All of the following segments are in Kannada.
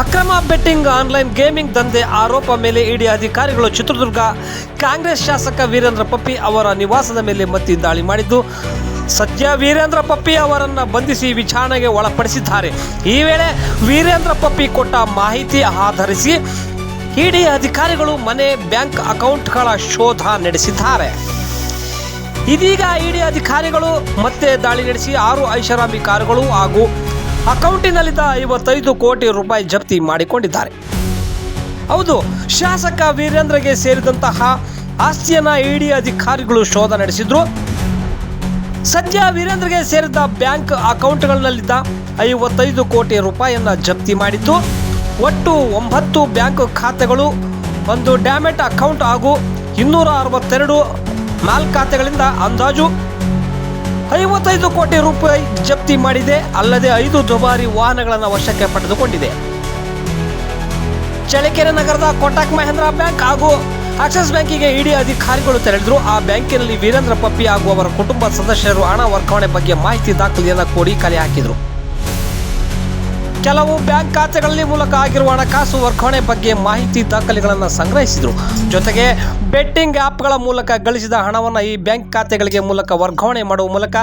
ಅಕ್ರಮ ಬೆಟ್ಟಿಂಗ್ ಆನ್ಲೈನ್ ಗೇಮಿಂಗ್ ದಂಧೆ ಆರೋಪ ಮೇಲೆ ಇಡಿ ಅಧಿಕಾರಿಗಳು ಚಿತ್ರದುರ್ಗ ಕಾಂಗ್ರೆಸ್ ಶಾಸಕ ವೀರೇಂದ್ರ ಪಪ್ಪಿ ಅವರ ನಿವಾಸದ ಮೇಲೆ ಮತ್ತಿ ದಾಳಿ ಮಾಡಿದ್ದು. ಸದ್ಯ ವೀರೇಂದ್ರ ಪಪ್ಪಿ ಅವರನ್ನು ಬಂಧಿಸಿ ವಿಚಾರಣೆಗೆ ಒಳಪಡಿಸಿದ್ದಾರೆ. ಈ ವೇಳೆ ವೀರೇಂದ್ರ ಪಪ್ಪಿ ಕೊಟ್ಟ ಮಾಹಿತಿ ಆಧರಿಸಿ ಇಡಿ ಅಧಿಕಾರಿಗಳು ಮನೆ ಬ್ಯಾಂಕ್ ಅಕೌಂಟ್ಗಳ ಶೋಧ ನಡೆಸಿದ್ದಾರೆ. ಇದೀಗ ಇಡಿ ಅಧಿಕಾರಿಗಳು ಮತ್ತೆ ದಾಳಿ ನಡೆಸಿ ಆರು ಐಷಾರಾಮಿ ಕಾರುಗಳು ಹಾಗೂ ಅಕೌಂಟಿನಲ್ಲಿದ್ದ ಐವತ್ತೈದು ಕೋಟಿ ರೂಪಾಯಿ ಜಪ್ತಿ ಮಾಡಿಕೊಂಡಿದ್ದಾರೆ. ಹೌದು, ಶಾಸಕ ವೀರೇಂದ್ರಗೆ ಸೇರಿದಂತಹ ಆಸ್ತಿಯನ್ನ ಇಡಿ ಅಧಿಕಾರಿಗಳು ಶೋಧ ನಡೆಸಿದ್ರು. ಸದ್ಯ ವೀರೇಂದ್ರಗೆ ಸೇರಿದ ಬ್ಯಾಂಕ್ ಅಕೌಂಟ್ಗಳಲ್ಲಿದ್ದ ಐವತ್ತೈದು ಕೋಟಿ ರೂಪಾಯಿಯನ್ನ ಜಪ್ತಿ ಮಾಡಿದ್ದು. ಒಟ್ಟು ಒಂಬತ್ತು ಬ್ಯಾಂಕ್ ಖಾತೆಗಳು, ಒಂದು ಡ್ಯಾಮೆಟ್ ಅಕೌಂಟ್ ಹಾಗೂ ಇನ್ನೂರ ಅರವತ್ತೆರಡು ಮಾಲ್ ಖಾತೆಗಳಿಂದ ಅಂದಾಜು. ಐವತ್ತೈದು ಕೋಟಿ ರೂಪಾಯಿ ಜಪ್ತಿ ಮಾಡಿದೆ, ಅಲ್ಲದೆ ಐದು ದುಬಾರಿ ವಾಹನಗಳನ್ನು ವಶಕ್ಕೆ ಪಡೆದುಕೊಂಡಿದೆ. ಚಳ್ಳಕೆರೆ ನಗರದ ಕೋಟಕ್ ಮಹೇಂದ್ರ ಬ್ಯಾಂಕ್ ಹಾಗೂ ಆಕ್ಸಿಸ್ ಬ್ಯಾಂಕಿಗೆ ಇಡಿ ಅಧಿಕಾರಿಗಳು ತೆರಳಿದ್ರು. ಆ ಬ್ಯಾಂಕಿನಲ್ಲಿ ವೀರೇಂದ್ರ ಪಪ್ಪಿ ಹಾಗೂ ಅವರ ಕುಟುಂಬ ಸದಸ್ಯರು ಹಣ ವರ್ಗಾವಣೆ ಬಗ್ಗೆ ಮಾಹಿತಿ ದಾಖಲೆಯನ್ನು ಕೋಡಿ ಕಲೆ ಹಾಕಿದ್ರು. ಕೆಲವು ಬ್ಯಾಂಕ್ ಖಾತೆಗಳಲ್ಲಿ ಮೂಲಕ ಆಗಿರುವ ಹಣಕಾಸು ವರ್ಗಾವಣೆ ಬಗ್ಗೆ ಮಾಹಿತಿ ದಾಖಲೆಗಳನ್ನು ಸಂಗ್ರಹಿಸಿದರು. ಜೊತೆಗೆ ಬೆಟ್ಟಿಂಗ್ ಆ್ಯಪ್ಗಳ ಮೂಲಕ ಗಳಿಸಿದ ಹಣವನ್ನು ಈ ಬ್ಯಾಂಕ್ ಖಾತೆಗಳಿಗೆ ಮೂಲಕ ವರ್ಗಾವಣೆ ಮಾಡುವ ಮೂಲಕ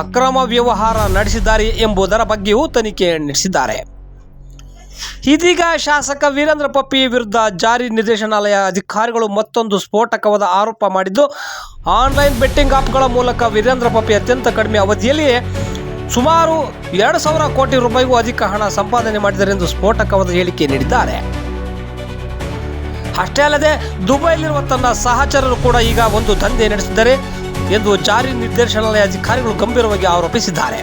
ಅಕ್ರಮ ವ್ಯವಹಾರ ನಡೆಸಿದ್ದಾರೆ ಎಂಬುದರ ಬಗ್ಗೆಯೂ ತನಿಖೆ ನಡೆಸಿದ್ದಾರೆ. ಇದೀಗ ಶಾಸಕ ವೀರೇಂದ್ರ ಪಪ್ಪಿ ವಿರುದ್ಧ ಜಾರಿ ನಿರ್ದೇಶನಾಲಯ ಅಧಿಕಾರಿಗಳು ಮತ್ತೊಂದು ಸ್ಫೋಟಕವಾದ ಆರೋಪ ಮಾಡಿದ್ದು, ಆನ್ಲೈನ್ ಬೆಟ್ಟಿಂಗ್ ಆಪ್ಗಳ ಮೂಲಕ ವೀರೇಂದ್ರ ಪಪ್ಪಿ ಅತ್ಯಂತ ಕಡಿಮೆ ಅವಧಿಯಲ್ಲಿಯೇ ಸುಮಾರು ಎರಡು ಸಾವಿರ ಕೋಟಿ ರೂಪಾಯಿಗೂ ಅಧಿಕ ಹಣ ಸಂಪಾದನೆ ಮಾಡಿದ್ದಾರೆ ಎಂದು ಸ್ಫೋಟಕವಾದ ಹೇಳಿಕೆ ನೀಡಿದ್ದಾರೆ. ಅಷ್ಟೇ ಅಲ್ಲದೆ ದುಬೈಲಿರುವ ತನ್ನ ಸಹಚರರು ಕೂಡ ಈಗ ಒಂದು ದಂಧೆ ನಡೆಸಿದ್ದಾರೆ. ಎಂದು ಜಾರಿ ನಿರ್ದೇಶನಾಲಯ ಅಧಿಕಾರಿಗಳು ಗಂಭೀರವಾಗಿ ಆರೋಪಿಸಿದ್ದಾರೆ.